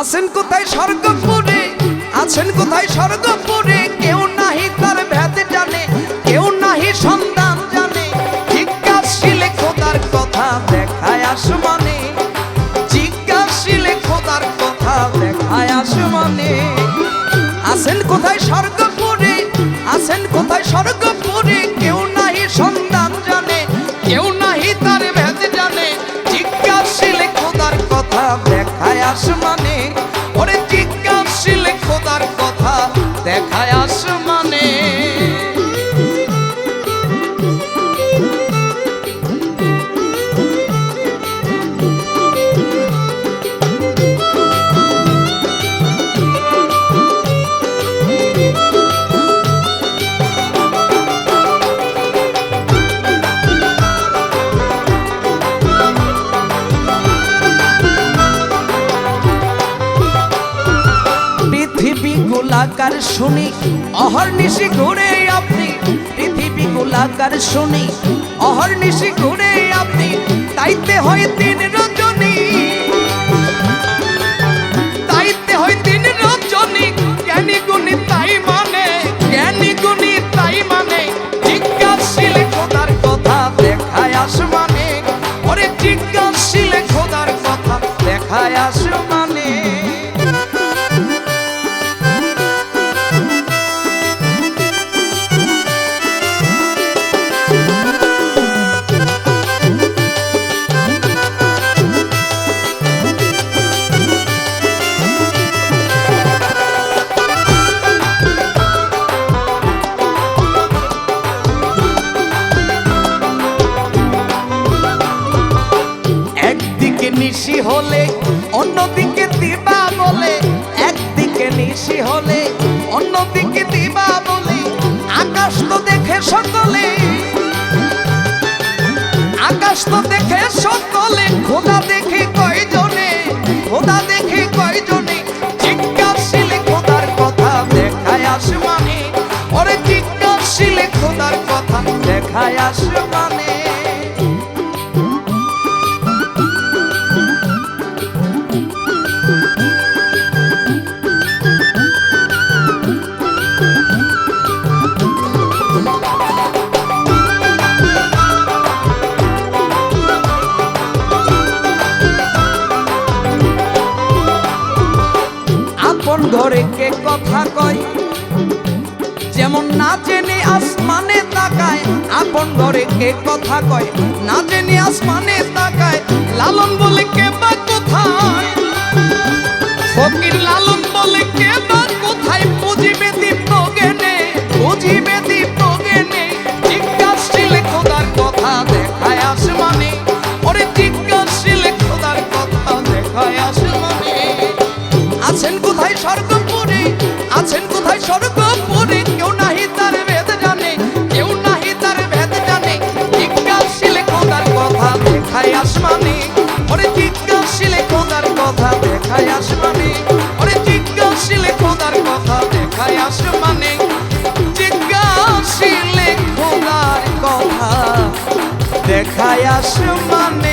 আছেন কোথায় স্বর্গপুরে? আছেন কোথায় স্বর্গপুরে? কেউ নাহি তার ভেদ জানে, কেউ নাহি সন্তান জানে। জিজ্ঞাসিলে খোদার কথা দেখায় আসমানে, জিজ্ঞাসিলে খোদার কথা দেখায় আসমানে। আছেন কোথায় স্বর্গপুরে? গোলাকার শুনি অহর নিশি ঘুরে আপনি, পৃথিবী গোলাকার শুনি অহর নিশি ঘুরে আপনি, তাইতে হয় দিন রজনী। তাইতে হয় দিন রজনী, জ্ঞানী গুণী তাই মানে জ্ঞানী গুণী তাই মানে জিজ্ঞাসিলে খোদার কথা দেখায় আসমানে, ওরে খোদার কথা দেখায় আসমানে। নিশি হলে, অন্যদিকে দিবা বলে, একদিকে নিশি হলে, অন্যদিকে দিবা বলে, আকাশ তো দেখে সকলে। আকাশ তো দেখে সকলে, খোদা দেখে কয়জনে, খোদা দেখে কয়জনে কথা দেখায় আসমানে। ওরে জিজ্ঞাসিলে খোদার কথা দেখায় আসমানে। ঘরে কে কথা কয়? যেমন না জেনে আসমানে তাকায়, আপন ধরে কে কথা কয়? না জেনে আসমানে তাকায়, লালন বলে কে বা কোথায়? ফকির লালন দেখায় আসমানে ওরে জিজ্ঞাসিলে খোদার কথা দেখায় আসমানে জিজ্ঞাসিলে খোদার কথা দেখায় আসমানে